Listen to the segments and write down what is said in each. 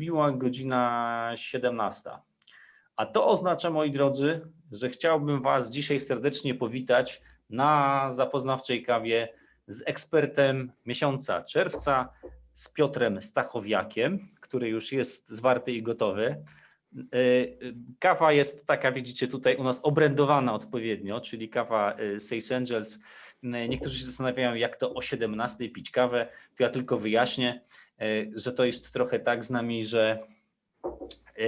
Biła godzina 17. A to oznacza, moi drodzy, że chciałbym Was dzisiaj serdecznie powitać na zapoznawczej kawie z ekspertem miesiąca czerwca, z Piotrem Stachowiakiem, który już jest zwarty i gotowy. Y, Kawa jest taka, widzicie tutaj u nas obrędowana odpowiednio, czyli kawa y, Six Angels. Y, Niektórzy się zastanawiają, jak to o 17 pić kawę. To ja tylko wyjaśnię, że to jest trochę tak z nami, że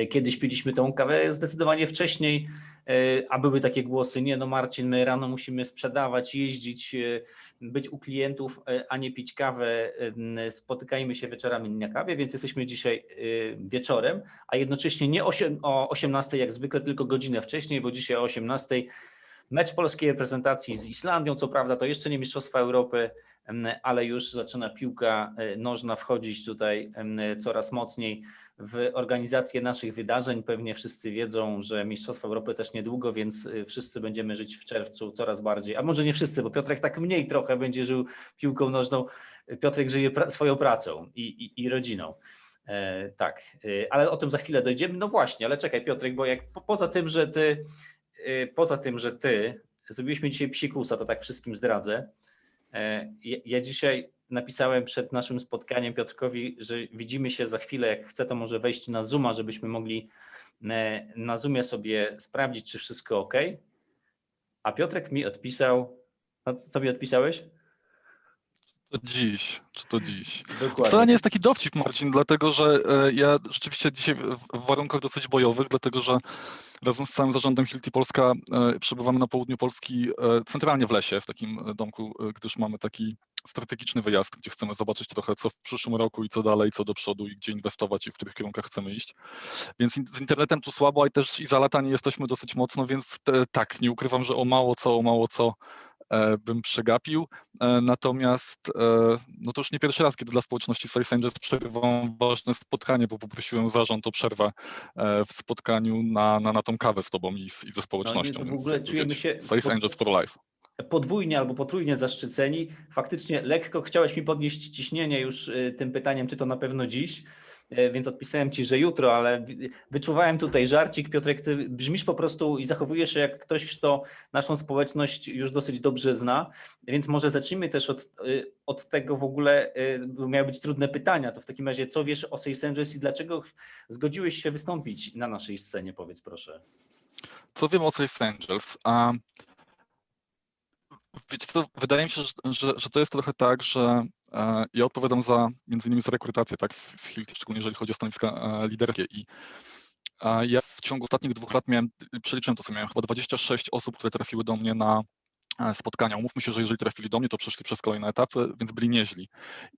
y, kiedyś piliśmy tą kawę zdecydowanie wcześniej, y, a były takie głosy, nie no Marcin, my rano musimy sprzedawać, jeździć, być u klientów, a nie pić kawę, spotykajmy się wieczorami na kawie, więc jesteśmy dzisiaj wieczorem, a jednocześnie nie o 18 jak zwykle, tylko godzinę wcześniej, bo dzisiaj o 18 mecz polskiej reprezentacji z Islandią, co prawda to jeszcze nie Mistrzostwa Europy, ale już zaczyna piłka e, nożna wchodzić tutaj coraz mocniej w organizację naszych wydarzeń. Pewnie wszyscy wiedzą, że Mistrzostwa Europy też niedługo, więc y, wszyscy będziemy żyć w czerwcu coraz bardziej. A może nie wszyscy, bo Piotrek tak mniej trochę będzie żył piłką nożną. Piotrek żyje pra- swoją pracą i, i, i rodziną. E, tak, e, ale o tym za chwilę dojdziemy. No właśnie, ale czekaj Piotrek, bo jak po, poza tym, że ty e, poza tym, że ty zrobiliśmy dzisiaj psikusa, to tak wszystkim zdradzę. E, Ja, dzisiaj napisałem przed naszym spotkaniem Piotrkowi, że widzimy się za chwilę, jak chce, to może wejść na Zooma, żebyśmy mogli e, na Zoomie sobie sprawdzić, czy wszystko ok. A Piotrek mi odpisał, no co mi odpisałeś? To dziś, czy to dziś. Dokładnie. Wcale nie jest taki dowcip, Marcin, dlatego że e, ja rzeczywiście dzisiaj w- warunkach dosyć bojowych, dlatego że razem z całym zarządem Hilti Polska e, przebywamy na południu Polski, e, centralnie w lesie, w takim domku, gdyż mamy taki strategiczny wyjazd, gdzie chcemy zobaczyć trochę, co w przyszłym roku i co dalej, co do przodu i gdzie inwestować i w których kierunkach chcemy iść. Więc z internetem tu słabo, ale też i za lata nie jesteśmy dosyć mocno, więc te, tak, nie ukrywam, że o mało co, o mało co bym przegapił. E, Natomiast e, no to już nie pierwszy raz, kiedy dla społeczności Sales Angels przerywam ważne spotkanie, bo poprosiłem zarząd o przerwę e, w spotkaniu na, na, na tą kawę z tobą i, z, i ze społecznością. No w ogóle czujemy wiecie, się- Sales bo- Angels for Life. podwójnie albo potrójnie zaszczyceni. Faktycznie lekko chciałeś mi podnieść ciśnienie już y, tym pytaniem, czy to na pewno dziś, więc odpisałem ci, że jutro, ale wyczuwałem tutaj żarcik. Piotrek, ty brzmisz po prostu i zachowujesz się jak ktoś, kto naszą społeczność już dosyć dobrze zna, więc może zacznijmy też od, y, od tego w ogóle, bo miały być trudne pytania, to w takim razie co wiesz o Sales Angels i dlaczego zgodziłeś się wystąpić na naszej scenie, powiedz proszę. Co wiem o Sales Angels? Co, wydaje mi się, że, że, że to jest trochę tak, że e, ja odpowiadam za między innymi za rekrutację, tak, w, Hilti, szczególnie jeżeli chodzi o stanowiska e, liderskie i a ja w ciągu ostatnich dwóch lat miałem, przeliczyłem to sobie, miałem chyba 26 osób, które trafiły do mnie na e, spotkania. Umówmy się, że jeżeli trafili do mnie, to przeszli przez kolejne etapy, więc byli nieźli.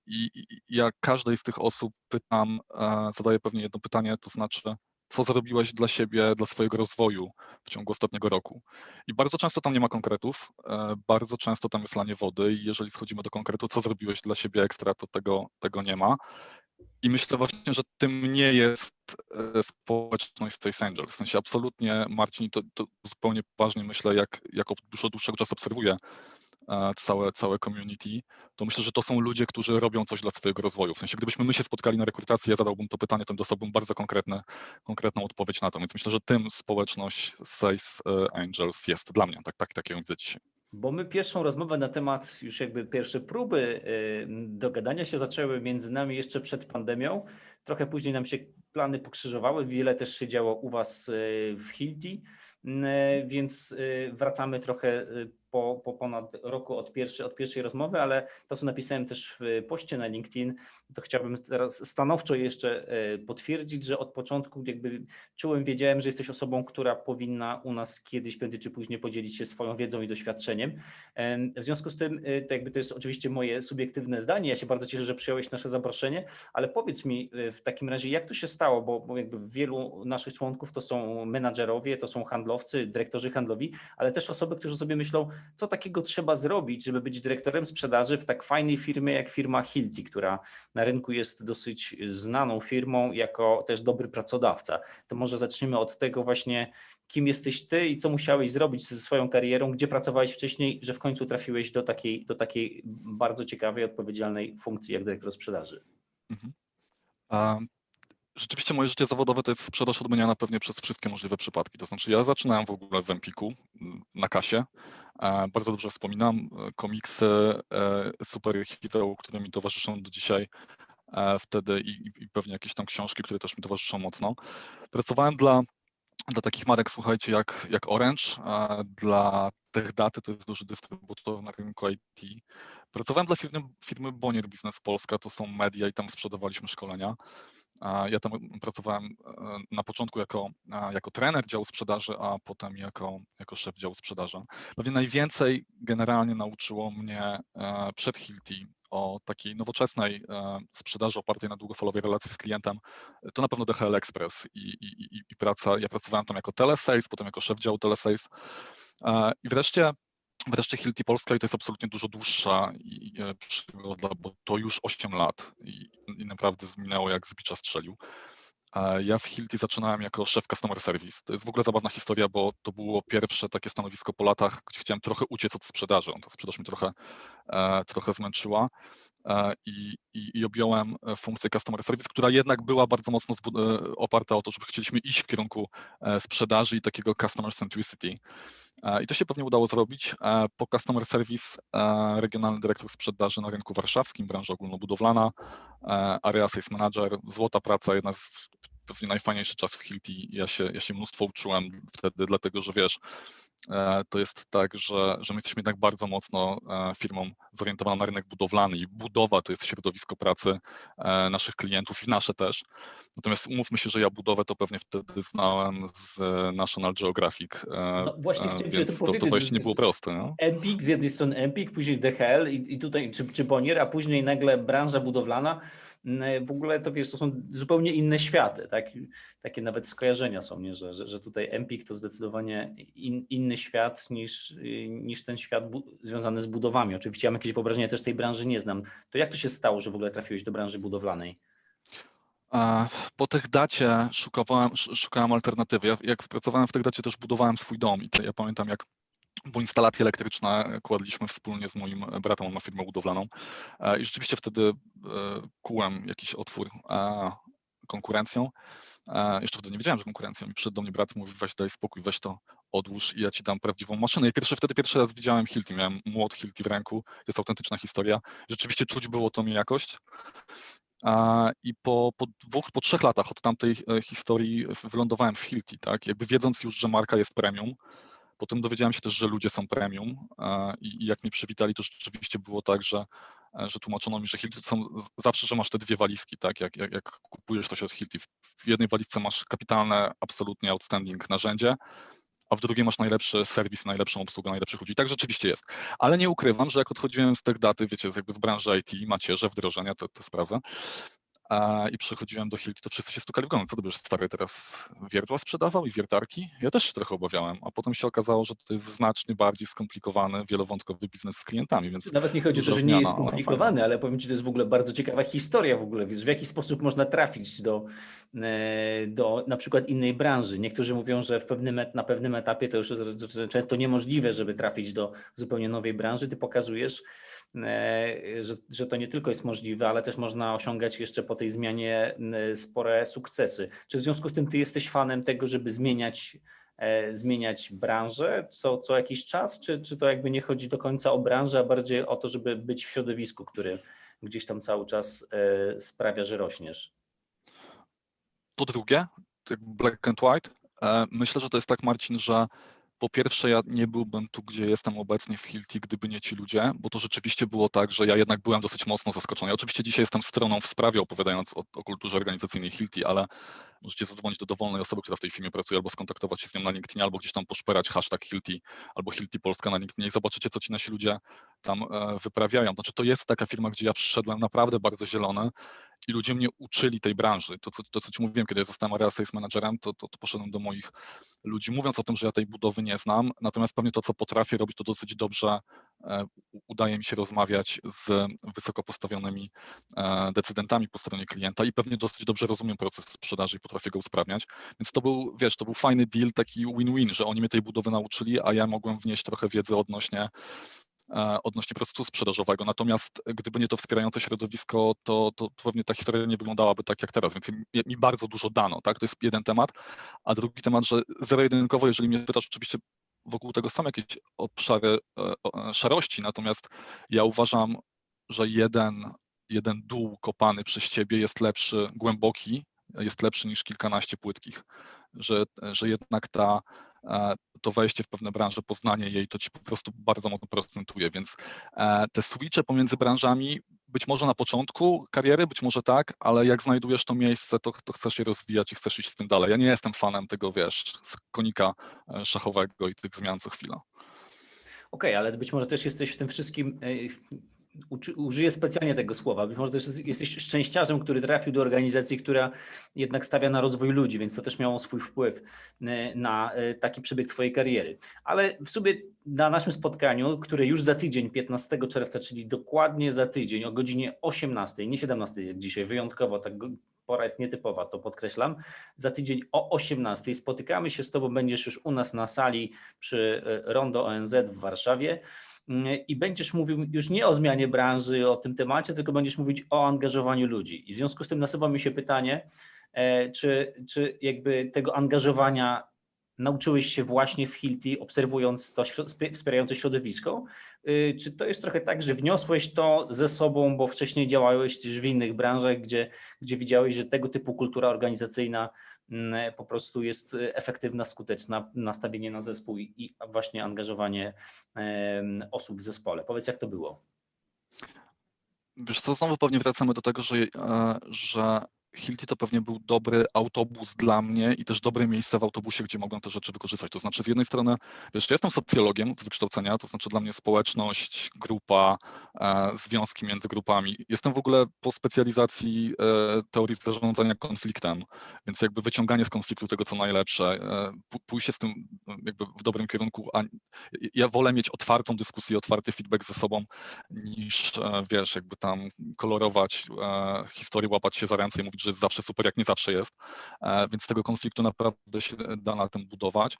I, ja każdej z tych osób pytam, e, zadaję pewnie jedno pytanie, to znaczy, co zrobiłeś dla siebie, dla swojego rozwoju w ciągu ostatniego roku. I bardzo często tam nie ma konkretów, e, bardzo często tam jest lanie wody i jeżeli schodzimy do konkretu, co zrobiłeś dla siebie ekstra, to tego, tego nie ma. I myślę właśnie, że tym nie jest e, społeczność Space Angel. W sensie absolutnie, Marcin, to, to zupełnie poważnie myślę, jak, jak dużo dłuższego czasu obserwuję całe, całe community, to myślę, że to są ludzie, którzy robią coś dla swojego rozwoju. W sensie, gdybyśmy my się spotkali na rekrutacji, ja zadałbym to pytanie, to dostałbym bardzo konkretne, konkretną odpowiedź na to. Więc myślę, że tym społeczność Space e, Angels jest dla mnie. Tak, tak, tak ją widzę dzisiaj. Bo my pierwszą rozmowę na temat, już jakby pierwsze próby y, dogadania się zaczęły między nami jeszcze przed pandemią. Trochę później nam się plany pokrzyżowały, wiele też się działo u Was y, w Hilti, y, więc wracamy trochę po, po ponad roku od, pierwszej od pierwszej rozmowy, ale to, co napisałem też w poście na LinkedIn, to chciałbym teraz stanowczo jeszcze y, potwierdzić, że od początku jakby czułem, wiedziałem, że jesteś osobą, która powinna u nas kiedyś, prędzej czy później podzielić się swoją wiedzą i doświadczeniem. Em, W związku z tym, y, to jakby to jest oczywiście moje subiektywne zdanie. Ja się bardzo cieszę, że przyjąłeś nasze zaproszenie, ale powiedz mi y, w takim razie, jak to się stało, bo, bo jakby wielu naszych członków to są menadżerowie, to są handlowcy, dyrektorzy handlowi, ale też osoby, którzy sobie myślą, co takiego trzeba zrobić, żeby być dyrektorem sprzedaży w tak fajnej firmie jak firma Hilti, która na rynku jest dosyć znaną firmą jako też dobry pracodawca. To może zacznijmy od tego właśnie, kim jesteś ty i co musiałeś zrobić ze swoją karierą, gdzie pracowałeś wcześniej, że w końcu trafiłeś do takiej, do takiej bardzo ciekawej, odpowiedzialnej funkcji jak dyrektor sprzedaży. Mhm. Rzeczywiście moje życie zawodowe to jest sprzedaż odmieniana pewnie przez wszystkie możliwe przypadki. To znaczy ja zaczynałem w ogóle w Empiku m, na kasie. E, Bardzo dobrze wspominam e, komiksy, e, superhero, które mi towarzyszą do dzisiaj e, wtedy i, i- pewnie jakieś tam książki, które też mi towarzyszą mocno. Pracowałem dla, dla takich marek, słuchajcie, jak, jak Orange, dla TechDaty, to jest duży dystrybutor na rynku IT. Pracowałem dla firmy, firmy Bonier Business Polska, to są media i tam sprzedawaliśmy szkolenia. Ja tam pracowałem e, na początku jako, jako trener działu sprzedaży, a potem jako, jako szef działu sprzedaży. Pewnie najwięcej generalnie nauczyło mnie e, przed Hilti o takiej nowoczesnej e, sprzedaży opartej na długofalowej relacji z klientem. To na pewno DHL Express i, i, i- praca. Ja pracowałem tam jako telesales, potem jako szef działu telesales. I wreszcie Wreszcie Hilti Polska i to jest absolutnie dużo dłuższa e, przygoda, bo to już 8 lat i, i naprawdę minęło jak z bicza strzelił. E, Ja w Hilti zaczynałem jako szef customer service. To jest w ogóle zabawna historia, bo to było pierwsze takie stanowisko po latach, gdzie chciałem trochę uciec od sprzedaży. Ta sprzedaż mnie trochę, e, trochę zmęczyła i, i, i objąłem funkcję customer service, która jednak była bardzo mocno oparta o to, żeby chcieliśmy iść w kierunku sprzedaży i takiego customer centricity. E, I to się pewnie udało zrobić. E, Po Customer Service e, regionalny dyrektor sprzedaży na rynku warszawskim, branża ogólnobudowlana, Area Sales Manager, złota praca, jedna z pewnie najfajniejszy czas w Hilti. Ja się, ja się mnóstwo uczyłem wtedy, dlatego że wiesz, to jest tak, że, że my jesteśmy jednak bardzo mocno e, firmą zorientowaną na rynek budowlany i budowa to jest środowisko pracy e, naszych klientów i nasze też. Natomiast umówmy się, że ja budowę to pewnie wtedy znałem z e, National Geographic, e, No właśnie e, chciałem więc to, to wejście nie było proste. No? Empik, z jednej strony Empik, później DHL i, i tutaj, czy, czy Bonier, a później nagle branża budowlana. W ogóle to wiesz, to są zupełnie inne światy, tak? Takie nawet skojarzenia są, nie? Że, że, że tutaj Empik to zdecydowanie in, inny świat niż, niż ten świat związany z budowami. Oczywiście ja mam jakieś wyobrażenie, też tej branży nie znam. To jak to się stało, że w ogóle trafiłeś do branży budowlanej? Po tych dacie szukałem, sz- szukałem alternatywy. Ja, jak pracowałem w tych dacie, też budowałem swój dom i ja pamiętam, jak bo instalacje elektryczne kładliśmy wspólnie z moim bratem, on ma firmę budowlaną E, i rzeczywiście wtedy e, kułem jakiś otwór e, konkurencją. Jeszcze wtedy nie wiedziałem, że konkurencją i przyszedł do mnie brat mówi weź daj spokój, weź to odłóż i ja ci dam prawdziwą maszynę. I pierwszy, wtedy pierwszy raz widziałem Hilti, miałem młot Hilti w ręku, jest autentyczna historia. Rzeczywiście czuć było tą jakość. I po, po dwóch, po trzech latach od tamtej historii wylądowałem w Hilti, tak? Jakby wiedząc już, że marka jest premium. Potem dowiedziałem się też, że ludzie są premium e, i, jak mnie przywitali, to rzeczywiście było tak, że, e, że tłumaczono mi, że Hilti są zawsze, że masz te dwie walizki, tak? Jak, jak, jak kupujesz coś od Hilti, w, jednej walizce masz kapitalne, absolutnie outstanding narzędzie, a w drugiej masz najlepszy serwis, najlepszą obsługę, najlepszych ludzi. Tak rzeczywiście jest. Ale nie ukrywam, że jak odchodziłem z tych daty, wiecie, jakby z branży IT, macierze, wdrożenia, te, te sprawy, i przychodziłem do Hilti, to wszyscy się stukali w głowę. Co ty będziesz stary teraz wiertła sprzedawał i wiertarki? Ja też się trochę obawiałem, a potem się okazało, że to jest znacznie bardziej skomplikowany, wielowątkowy biznes z klientami, więc Nawet nie chodzi o to, że nie jest ale skomplikowany, ale powiem Ci, to jest w ogóle bardzo ciekawa historia w ogóle, wiesz, w jaki sposób można trafić do, e, do na przykład innej branży. Niektórzy mówią, że w pewnym, et- na pewnym etapie to już jest często niemożliwe, żeby trafić do zupełnie nowej branży. Ty pokazujesz, że, że to nie tylko jest możliwe, ale też można osiągać jeszcze po tej zmianie e, spore sukcesy. Czy w związku z tym Ty jesteś fanem tego, żeby zmieniać e, zmieniać branżę co, co jakiś czas, czy, czy to jakby nie chodzi do końca o branżę, a bardziej o to, żeby być w środowisku, który gdzieś tam cały czas e, sprawia, że rośniesz? to drugie, tak black and white, e, myślę, że to jest tak, Marcin, że po pierwsze, ja nie byłbym tu, gdzie jestem obecnie w Hilti, gdyby nie ci ludzie, bo to rzeczywiście było tak, że ja jednak byłem dosyć mocno zaskoczony. Ja oczywiście dzisiaj jestem stroną w sprawie, opowiadając o, o kulturze organizacyjnej Hilti, ale możecie zadzwonić do dowolnej osoby, która w tej firmie pracuje, albo skontaktować się z nią na LinkedInie, albo gdzieś tam poszperać hashtag Hilti, albo Hilti Polska na LinkedInie i zobaczycie, co ci nasi ludzie tam e, wyprawiają. Znaczy, to jest taka firma, gdzie ja przyszedłem naprawdę bardzo zielony i ludzie mnie uczyli tej branży. To, co, to, co ci mówiłem, kiedy ja zostałem area sales managerem, to, to, to poszedłem do moich ludzi, mówiąc o tym, że ja tej budowy nie znam, natomiast pewnie to, co potrafię robić, to dosyć dobrze e, udaje mi się rozmawiać z wysoko postawionymi e, decydentami po stronie klienta i pewnie dosyć dobrze rozumiem proces sprzedaży i potrafię go usprawniać. Więc to był, wiesz, to był fajny deal, taki win-win, że oni mnie tej budowy nauczyli, a ja mogłem wnieść trochę wiedzy odnośnie e, odnośnie procesu sprzedażowego. Natomiast gdyby nie to wspierające środowisko, to, to, to pewnie ta historia nie wyglądałaby tak jak teraz, więc mi, mi bardzo dużo dano, tak? To jest jeden temat. A drugi temat, że zero-jedynkowo, jeżeli mnie pytasz, oczywiście wokół tego są jakieś obszary e, e, szarości, natomiast ja uważam, że jeden, jeden dół kopany przez ciebie jest lepszy, głęboki, jest lepszy niż kilkanaście płytkich, że, że jednak ta, e, to wejście w pewne branże, poznanie jej, to ci po prostu bardzo mocno procentuje, więc e, te switche pomiędzy branżami, być może na początku kariery, być może tak, ale jak znajdujesz to miejsce, to, to chcesz je rozwijać i chcesz iść z tym dalej. Ja nie jestem fanem tego, wiesz, konika e, szachowego i tych zmian co chwila. Okej, okay, ale być może też jesteś w tym wszystkim użyję specjalnie tego słowa. Być może też jesteś szczęściarzem, który trafił do organizacji, która jednak stawia na rozwój ludzi, więc to też miało swój wpływ e, na e, taki przebieg Twojej kariery. Ale w sumie na naszym spotkaniu, które już za tydzień, 15 czerwca, czyli dokładnie za tydzień o godzinie 18, nie 17 jak dzisiaj, wyjątkowo, tak pora jest nietypowa, to podkreślam. Za tydzień o 18 spotykamy się z Tobą, będziesz już u nas na sali przy e, Rondo ONZ w Warszawie i będziesz mówił już nie o zmianie branży, o tym temacie, tylko będziesz mówić o angażowaniu ludzi. I w związku z tym nasuwa mi się pytanie, e, czy, czy jakby tego angażowania nauczyłeś się właśnie w Hilti, obserwując to wspierające środowisko? Y, czy to jest trochę tak, że wniosłeś to ze sobą, bo wcześniej działałeś też w innych branżach, gdzie, gdzie widziałeś, że tego typu kultura organizacyjna Mm, po prostu jest efektywna, skuteczna, nastawienie na zespół i właśnie angażowanie osób w zespole. Powiedz, jak to było? Wiesz co, znowu pewnie wracamy do tego, że, e, że Hilti to pewnie był dobry autobus dla mnie i też dobre miejsce w autobusie, gdzie mogłem te rzeczy wykorzystać. To znaczy z jednej strony, wiesz, ja jestem socjologiem z wykształcenia, to znaczy dla mnie społeczność, grupa, e, związki między grupami. Jestem w ogóle po specjalizacji e, teorii zarządzania konfliktem, więc jakby wyciąganie z konfliktu tego, co najlepsze, e, pójście z tym jakby w dobrym kierunku, a ja wolę mieć otwartą dyskusję, otwarty feedback ze sobą, niż e, wiesz, jakby tam kolorować e, historię, łapać się za ręce i mówić, że jest zawsze super, jak nie zawsze jest, e, więc tego konfliktu naprawdę się da na tym budować.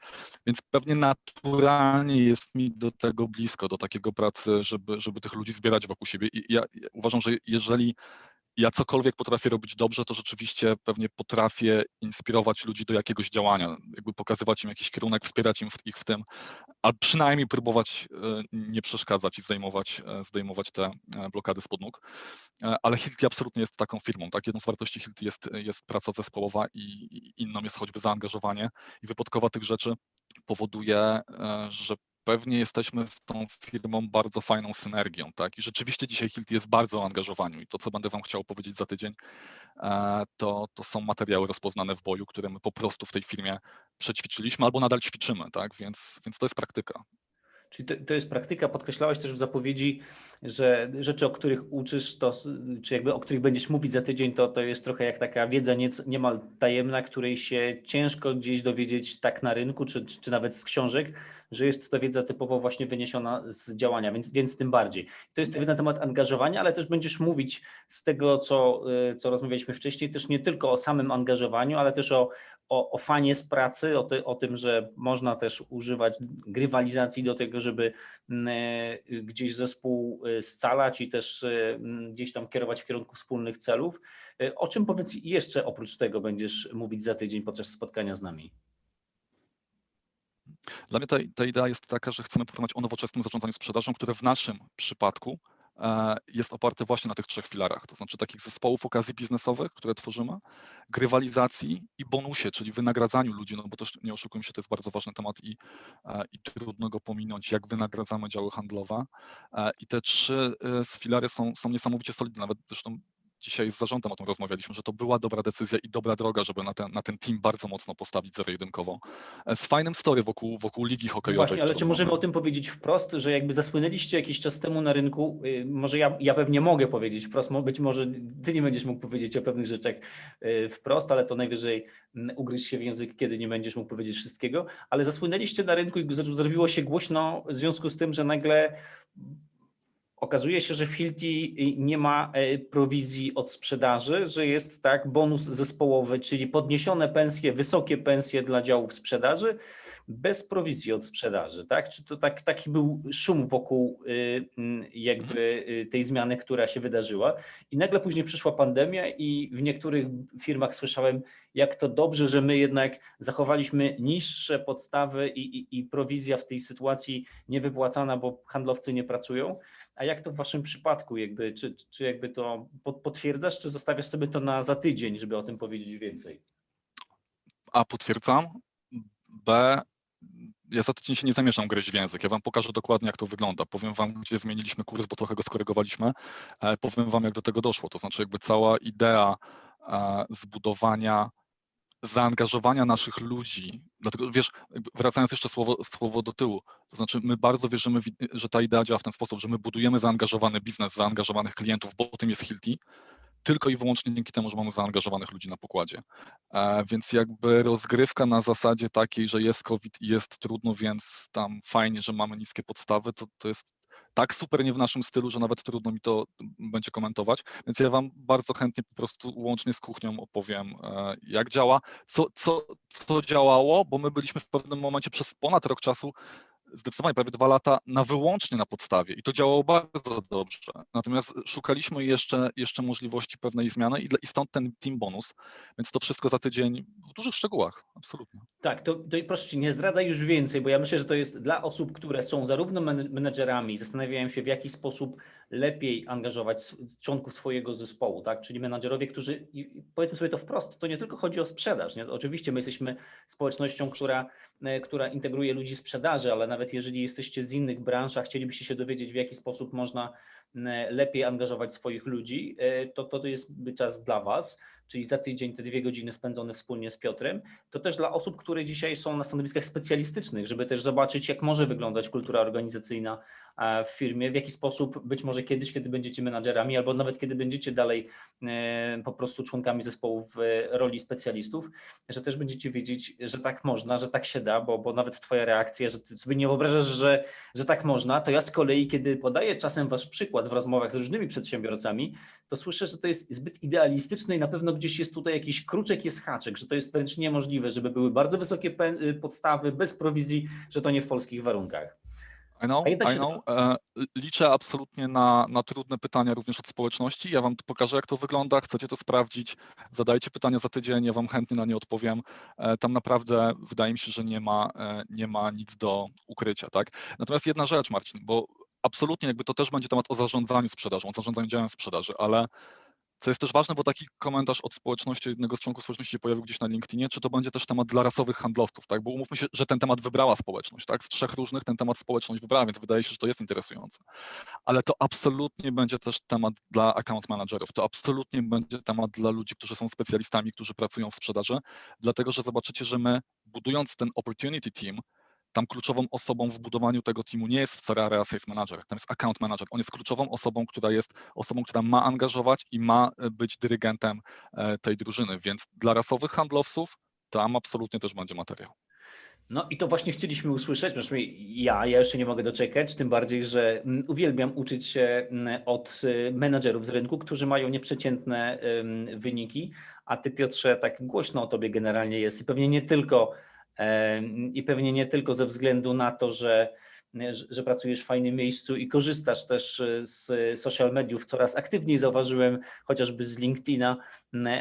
Więc pewnie naturalnie jest mi do tego blisko, do takiego pracy, żeby, żeby tych ludzi zbierać wokół siebie. I ja, ja uważam, że jeżeli ja cokolwiek potrafię robić dobrze, to rzeczywiście pewnie potrafię inspirować ludzi do jakiegoś działania, jakby pokazywać im jakiś kierunek, wspierać im ich w tym, a przynajmniej próbować e, nie przeszkadzać i zdejmować, e, zdejmować te e, blokady spod nóg. Ale Hilti absolutnie jest taką firmą. Tak? Jedną z wartości Hilti jest, jest praca zespołowa i inną jest choćby zaangażowanie i wypadkowa tych rzeczy powoduje, że pewnie jesteśmy z tą firmą bardzo fajną synergią, tak? I rzeczywiście dzisiaj Hilti jest bardzo o angażowaniu i to, co będę Wam chciał powiedzieć za tydzień, e, to, to są materiały rozpoznane w boju, które my po prostu w tej firmie przećwiczyliśmy albo nadal ćwiczymy, tak? Więc, więc to jest praktyka. Czyli to, to, jest praktyka. Podkreślałeś też w zapowiedzi, że rzeczy, o których uczysz, to, czy jakby o których będziesz mówić za tydzień, to, to jest trochę jak taka wiedza nie, niemal tajemna, której się ciężko gdzieś dowiedzieć tak na rynku, czy, czy nawet z książek, że jest to wiedza typowo właśnie wyniesiona z działania, więc, więc tym bardziej. To jest na temat angażowania, ale też będziesz mówić z tego, co, y, co rozmawialiśmy wcześniej, też nie tylko o samym angażowaniu, ale też o, o, o fanie z pracy, o, ty, o tym, że można też używać grywalizacji do tego, żeby mm, e, gdzieś zespół e, scalać i też e, gdzieś tam kierować w kierunku wspólnych celów. O czym powiedz jeszcze oprócz tego będziesz mówić za tydzień podczas spotkania z nami? Dla mnie ta, ta idea jest taka, że chcemy porównać o nowoczesnym zarządzaniu sprzedażą, które w naszym przypadku jest oparty właśnie na tych trzech filarach, to znaczy takich zespołów okazji biznesowych, które tworzymy, grywalizacji i bonusie, czyli wynagradzaniu ludzi, no bo też nie oszukujmy się, to jest bardzo ważny temat i, e, i trudno go pominąć, jak wynagradzamy działy handlowe. E, I te trzy filary są, są niesamowicie solidne, nawet zresztą dzisiaj z zarządem o tym rozmawialiśmy, że to była dobra decyzja i dobra droga, żeby na ten, na ten team bardzo mocno postawić zero-jedynkową. E, z fajnym story wokół, wokół ligi hokejowej. Właśnie, ale czy możemy mamy... o tym powiedzieć wprost, że jakby zasłynęliście jakiś czas temu na rynku, y, może ja, ja pewnie mogę powiedzieć wprost, być może ty nie będziesz mógł powiedzieć o pewnych rzeczach y, wprost, ale to najwyżej mm, ugryźć się w język, kiedy nie będziesz mógł powiedzieć wszystkiego, ale zasłynęliście na rynku i zrobiło się głośno w związku z tym, że nagle okazuje się, że Filti nie ma e, prowizji od sprzedaży, że jest tak bonus zespołowy, czyli podniesione pensje, wysokie pensje dla działów sprzedaży bez prowizji od sprzedaży, tak? Czy to tak, taki był szum wokół y, jakby y, tej zmiany, która się wydarzyła i nagle później przyszła pandemia i w niektórych firmach słyszałem, jak to dobrze, że my jednak zachowaliśmy niższe podstawy i, i, i prowizja w tej sytuacji niewypłacana, bo handlowcy nie pracują. A jak to w waszym przypadku, jakby, czy, czy jakby to pot- potwierdzasz, czy zostawiasz sobie to na za tydzień, żeby o tym powiedzieć więcej? A potwierdzam. B. Ja za tydzień się nie zamierzam gryźć w język. Ja wam pokażę dokładnie, jak to wygląda. Powiem wam, gdzie zmieniliśmy kurs, bo trochę go skorygowaliśmy. E, Powiem wam, jak do tego doszło. To znaczy, jakby cała idea e, zbudowania, zaangażowania naszych ludzi. Dlatego wiesz, wracając jeszcze słowo, słowo do tyłu, to znaczy my bardzo wierzymy, że ta idea działa w ten sposób, że my budujemy zaangażowany biznes, zaangażowanych klientów, bo tym jest Hilti, tylko i wyłącznie dzięki temu, że mamy zaangażowanych ludzi na pokładzie. E, Więc jakby rozgrywka na zasadzie takiej, że jest COVID i jest trudno, więc tam fajnie, że mamy niskie podstawy, to, to jest tak super nie w naszym stylu, że nawet trudno mi to będzie komentować. Więc ja Wam bardzo chętnie po prostu łącznie z kuchnią opowiem, e, jak działa, co, co, co działało, bo my byliśmy w pewnym momencie przez ponad rok czasu zdecydowanie prawie dwa lata na wyłącznie na podstawie i to działało bardzo dobrze. Natomiast szukaliśmy jeszcze, jeszcze możliwości pewnej zmiany i, i stąd ten team bonus, więc to wszystko za tydzień w dużych szczegółach, absolutnie. Tak, to, to proszę Cię, nie zdradzaj już więcej, bo ja myślę, że to jest dla osób, które są zarówno men- menedżerami, zastanawiają się w jaki sposób lepiej angażować członków swojego zespołu, tak? Czyli menadżerowie, którzy, powiedzmy sobie to wprost, to nie tylko chodzi o sprzedaż. Nie? Oczywiście my jesteśmy społecznością, która, e, która integruje ludzi sprzedaży, ale nawet jeżeli jesteście z innych branż, a chcielibyście się dowiedzieć, w jaki sposób można e, lepiej angażować swoich ludzi, e, to to jest czas dla Was, czyli za tydzień te dwie godziny spędzone wspólnie z Piotrem to też dla osób, które dzisiaj są na stanowiskach specjalistycznych, żeby też zobaczyć, jak może wyglądać kultura organizacyjna e, w firmie, w jaki sposób być może kiedyś, kiedy będziecie menadżerami, albo nawet kiedy będziecie dalej e, po prostu członkami zespołu w roli specjalistów, że też będziecie wiedzieć, że tak można, że tak się da, bo, bo nawet Twoja reakcja, że Ty sobie nie wyobrażasz, że, że tak można, to ja z kolei, kiedy podaję czasem Wasz przykład w rozmowach z różnymi przedsiębiorcami, to słyszę, że to jest zbyt idealistyczne i na pewno gdzieś jest tutaj jakiś kruczek, jest haczyk, że to jest wręcz niemożliwe, żeby były bardzo wysokie y, podstawy, bez prowizji, że to nie w polskich warunkach. I know, I know. E, Liczę absolutnie na, na trudne pytania również od społeczności. Ja Wam pokażę, jak to wygląda. Chcecie to sprawdzić? Zadajcie pytania za tydzień, ja Wam chętnie na nie odpowiem. E, Tam naprawdę wydaje mi się, że nie ma, e, nie ma nic do ukrycia. Tak? Natomiast jedna rzecz, Marcin, bo absolutnie jakby to też będzie temat o zarządzaniu sprzedażą, o zarządzaniu działem sprzedaży, ale co jest też ważne, bo taki komentarz od społeczności, jednego z członków społeczności się pojawił gdzieś na LinkedInie, czy to będzie też temat dla rasowych handlowców, tak? Bo umówmy się, że ten temat wybrała społeczność, tak? Z trzech różnych ten temat społeczność wybrała, więc wydaje się, że to jest interesujące. Ale to absolutnie będzie też temat dla account managerów, to absolutnie będzie temat dla ludzi, którzy są specjalistami, którzy pracują w sprzedaży, dlatego że zobaczycie, że my budując ten opportunity team, tam kluczową osobą w budowaniu tego teamu nie jest wcale sales manager, tam jest account manager. On jest kluczową osobą, która jest osobą, która ma angażować i ma e, być dyrygentem e, tej drużyny, więc dla rasowych handlowców tam absolutnie też będzie materiał. No i to właśnie chcieliśmy usłyszeć, przynajmniej ja, ja jeszcze nie mogę doczekać, tym bardziej, że mm, uwielbiam uczyć się mm, od y, menadżerów z rynku, którzy mają nieprzeciętne wyniki, a ty Piotrze, tak głośno o tobie generalnie jest i pewnie nie tylko i pewnie nie tylko ze względu na to, że że- pracujesz w fajnym miejscu i korzystasz też y, z social mediów. Coraz aktywniej, zauważyłem chociażby z LinkedIna,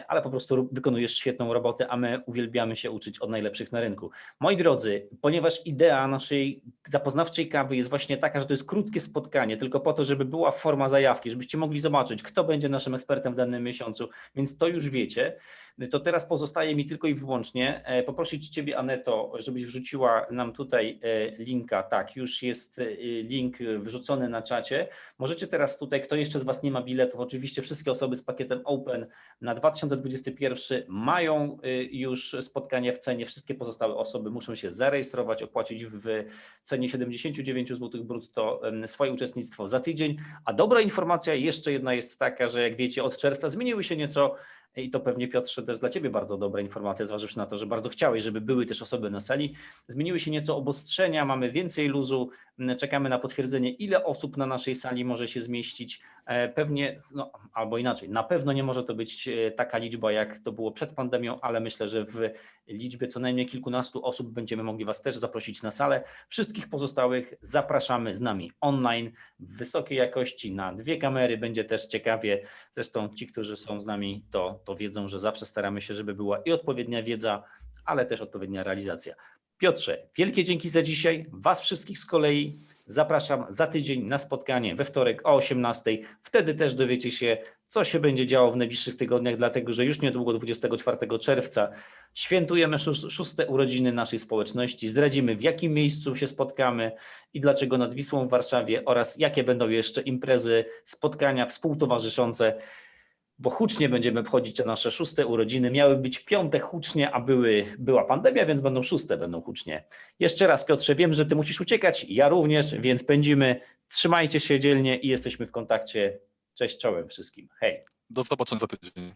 ale po prostu wykonujesz świetną robotę, a my uwielbiamy się uczyć od najlepszych na rynku. Moi drodzy, ponieważ idea naszej zapoznawczej kawy jest właśnie taka, że to jest krótkie spotkanie, tylko po to, żeby była forma zajawki, żebyście mogli zobaczyć, kto będzie naszym ekspertem w danym miesiącu, więc to już wiecie. To teraz pozostaje mi tylko i wyłącznie e, poprosić Ciebie, Aneto, żebyś wrzuciła nam tutaj e, linka. Tak, już jest e, link wrzucony na czacie. Możecie teraz tutaj, kto jeszcze z Was nie ma biletów, oczywiście wszystkie osoby z pakietem Open na 2021 mają y, już spotkanie w cenie. Wszystkie pozostałe osoby muszą się zarejestrować, opłacić w cenie 79 zł brutto swoje uczestnictwo za tydzień. A dobra informacja jeszcze jedna jest taka, że jak wiecie, od czerwca zmieniły się nieco i to pewnie Piotrze też dla Ciebie bardzo dobra informacja, zważywszy na to, że bardzo chciałeś, żeby były też osoby na sali. Zmieniły się nieco obostrzenia, mamy więcej luzu, czekamy na potwierdzenie, ile osób na naszej sali może się zmieścić. E, Pewnie, no, albo inaczej, na pewno nie może to być e, taka liczba, jak to było przed pandemią, ale myślę, że w liczbie co najmniej kilkunastu osób będziemy mogli Was też zaprosić na salę. Wszystkich pozostałych zapraszamy z nami online w wysokiej jakości na dwie kamery. Będzie też ciekawie. Zresztą ci, którzy są z nami, to, to wiedzą, że zawsze staramy się, żeby była i odpowiednia wiedza, ale też odpowiednia realizacja. Piotrze, wielkie dzięki za dzisiaj. Was wszystkich z kolei zapraszam za tydzień na spotkanie we wtorek o 18. Wtedy też dowiecie się, co się będzie działo w najbliższych tygodniach, dlatego że już niedługo 24 czerwca świętujemy szó- szóste urodziny naszej społeczności. Zdradzimy, w jakim miejscu się spotkamy i dlaczego nad Wisłą w Warszawie oraz jakie będą jeszcze imprezy, spotkania współtowarzyszące bo hucznie będziemy obchodzić te nasze szóste urodziny. Miały być piąte hucznie, a były, była pandemia, więc będą szóste, będą hucznie. Jeszcze raz, Piotrze, wiem, że ty musisz uciekać, ja również, więc pędzimy. Trzymajcie się dzielnie i jesteśmy w kontakcie. Cześć czołem wszystkim. Hej. Do zobaczenia za tydzień.